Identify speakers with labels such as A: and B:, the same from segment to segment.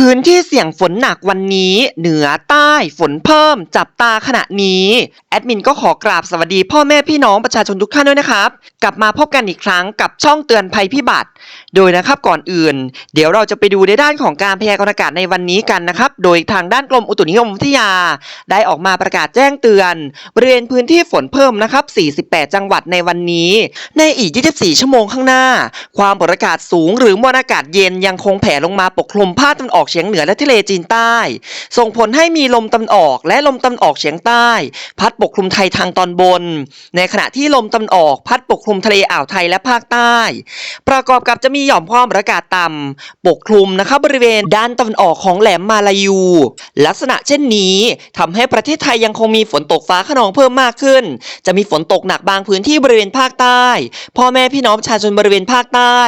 A: พื้นที่เสี่ยงฝนหนักวันนี้ เหนือใต้ฝนเพิ่มจับตาขณะนี้ แอดมินก็ขอกราบสวัสดีพ่อแม่พี่น้องประชาชนทุกท่านด้วยนะครับ กลับมาพบกันอีกครั้งกับช่องเตือนภัยพิบัติ โดยนะครับก่อนอื่น เดี๋ยวเราจะไปดูในด้านของการพยากรณ์อากาศในวันนี้กันนะครับ โดยทางด้านกรมอุตุนิยมวิทยา ได้ออกมาประกาศแจ้งเตือนบริเวณพื้นที่ฝนเพิ่มนะครับ 48 จังหวัดในวันนี้ ในอีก 24 ชั่วโมงข้างหน้า ความกดอากาศสูงหรือมวลอากาศเย็นยังคงแผ่ลงมาปกคลุมภาคตะวันออกเฉียงเหนือและทะเลจีนใต้ ส่งผลให้มีลมตะวันออกและลมตะวันออกเฉียงใต้ พัดปกคลุมไทยทางตอนบน ในขณะที่ลมตะวันออกพัดปกคลุมทะเลอ่าวไทยและภาคใต้ ประกอบกับจะมีหย่อมความกดอากาศต่ำปกคลุมนะคะบริเวณด้านตะวันออกของแหลมมาลายู ลักษณะเช่นนี้ทำให้ประเทศไทยยังคงมีฝนตกฟ้าขนองเพิ่มมากขึ้น จะมีฝนตกหนักบางพื้นที่บริเวณภาคใต้ พ่อแม่พี่น้องประชาชนบริเวณภาคใต้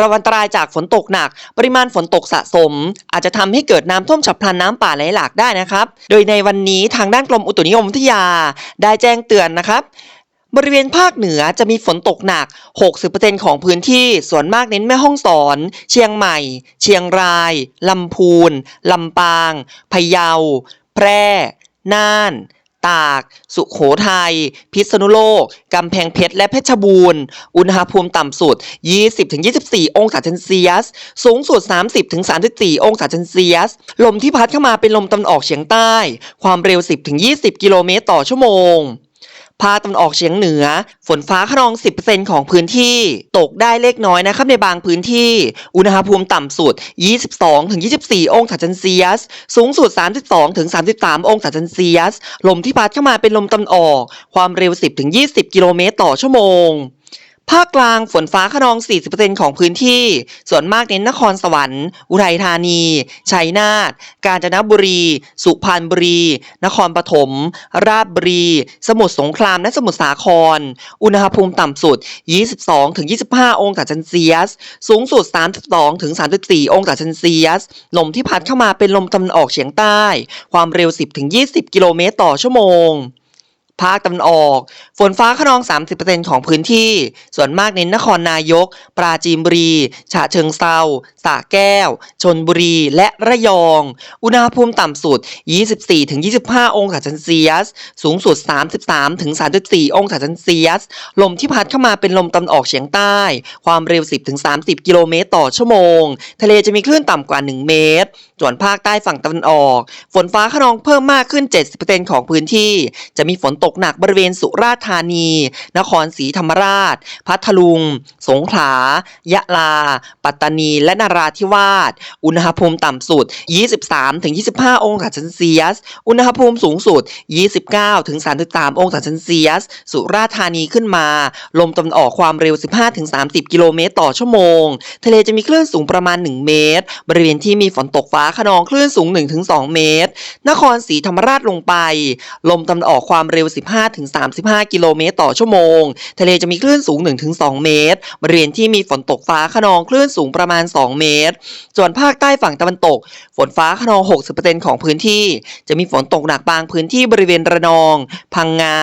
A: ระวังอันตรายจากฝนตกหนัก ปริมาณฝนตกสะสม อาจจะทำให้เกิดน้ำท่วมฉับพลันน้ำป่าไหลหลากได้นะครับ โดยในวันนี้ทางด้านกรมอุตุนิยมวิทยาได้แจ้งเตือนนะครับบริเวณภาคเหนือจะมีฝนตกหนัก 60%ของพื้นที่ ส่วนมากเน้นแม่ฮ่องสอน เชียงใหม่ เชียงราย ลำพูน ลำปาง พะเยา แพร่ น่าน ตาก สุขโขทัย พิษณุโลก กำแพงเพชร และเพชรบูรณ์ อุณหภูมิต่ำสุด 20-24 องศาเซนเซียส สูงสุด 30-34 องศาเซนเซียส ลมที่พัดเข้ามาเป็นลมตะวันออกเฉียงใต้ ความเร็ว 10-20 กิโลเมตรต่อชั่วโมง ภาคตะวันออกเฉียงเหนือ ฝนฟ้าขนอง 10%ของพื้นที่ ตกได้เล็กน้อยนะครับในบางพื้นที่ อุณหภูมิต่ำสุด 22-24 องศาเซนเซียส สูงสุด 32-33 องศาเซนเซียส ลมที่พัดเข้ามาเป็นลมตะวันออก ความเร็ว 10-20 กิโลเมตรต่อชั่วโมง ภาคกลางฝนฟ้าขนอง 40%ของพื้นที่ ส่วนมากเน้นนครสวรรค์ อุทัยธานี ชัยนาท กาญจนบุรี สุพรรณบุรี นครปฐม ราชบุรี สมุทรสงคราม และสมุทรสาคร อุณหภูมิต่ำสุด 22-25 องศาเซนเซียส สูงสุด 32-34 องศาเซนเซียส ลมที่พัดเข้ามาเป็นลมตะวันออกเฉียงใต้ ความเร็ว 10-20 กิโลเมตรต่อชั่วโมง ภาคตะวันออก ฝนฟ้าขนอง 30%ของพื้นที่ ส่วนมากเน้นนครนายก ปราจีนบุรี ฉะเชิงเซาสระแก้ว ชนบุรี และระยอง อุณหภูมิต่ำสุด 24-25 องศาเซนเซียส สูงสุด 33-34 องศาเซนเซียส ลมที่พัดเข้ามาเป็นลมตะวันออกเฉียงใต้ ความเร็ว 10-30 กิโลเมตรต่อชั่วโมง ทะเลจะมีคลื่นต่ำกว่า 1 เมตรส่วนภาคใต้ฝั่งตะวันออก ฝนฟ้าขนองเพิ่มมากขึ้น 70%ของพื้นที่ จะมีฝนตกหนักบริเวณสุราษฎร์ธานี นครศรีธรรมราช พัทลุง สงขลา ยะลา ปัตตานี และนราธิวาส อุณหภูมิต่ำสุด 23-25 องศาเซนเซียส อุณหภูมิสูงสุด 29-33 องศาเซนเซียส สุราษฎร์ธานีขึ้นมา ลมตะวันออกความเร็ว 15-30 กิโลเมตรต่อชั่วโมง ทะเลจะมีคลื่นสูงประมาณ 1 เมตร บริเวณที่มีฝนตกฟ้าขนองคลื่นสูง 1-2 เมตร นครศรีธรรมราชลงไป ลมตะวันออกความเร็ว 15-35 กิโลเมตรต่อชั่วโมง ทะเลจะมีคลื่นสูง 1-2 เมตร บริเวณที่มีฝนตกฟ้าขนองคลื่นสูงประมาณ 2 เมตร ส่วนภาคใต้ฝั่งตะวันตก ฝนฟ้าขนอง 60%ของพื้นที่ จะมีฝนตกหนักบางพื้นที่บริเวณระนอง พังงา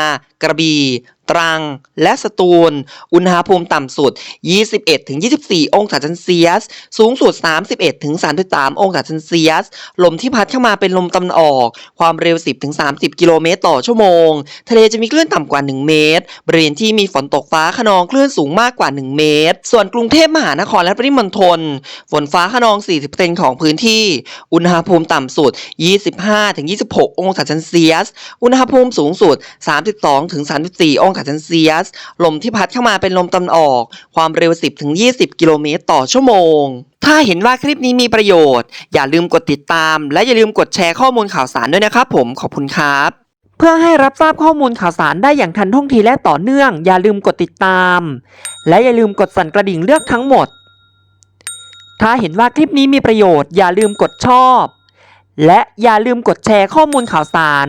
A: กระบี่ ตรัง และสตูล อุณหภูมิต่ำสุด 21-24 องศาเซนเซียส สูงสุด 31-33 องศาเซนเซียส ลมที่พัดเข้ามาเป็นลมตะวันออก ความเร็ว 10-30 กิโลเมตรต่อชั่วโมง ทะเลจะมีคลื่นต่ำกว่า 1 เมตร บริเวณที่มีฝนตกฟ้าขนองคลื่นสูงมากกว่า 1 เมตร ส่วนกรุงเทพมหานครและปริมณฑล ฝนฟ้าขนอง 40%ของพื้นที่ อุณหภูมิต่ำสุด 25-26 องศาเซนเซียส อุณหภูมิสูงสุด 32-34 องศาเซนเซียส ลมที่พัดเข้ามาเป็นลมตะวันออก ความเร็ว 10-20 กิโลเมตรต่อชั่วโมง ถ้าเห็นว่าคลิปนี้มีประโยชน์ อย่าลืมกดติดตาม และอย่าลืมกดแชร์ข้อมูลข่าวสารด้วยนะครับผม ขอบคุณครับ เพื่อให้รับทราบข้อมูลข่าวสารได้อย่างทันท่วงทีและต่อเนื่อง อย่าลืมกดติดตาม และอย่าลืมกดสั่นกระดิ่งเลือกทั้งหมด ถ้าเห็นว่าคลิปนี้มีประโยชน์ อย่าลืมกดชอบ และอย่าลืมกดแชร์ข้อมูลข่าวสาร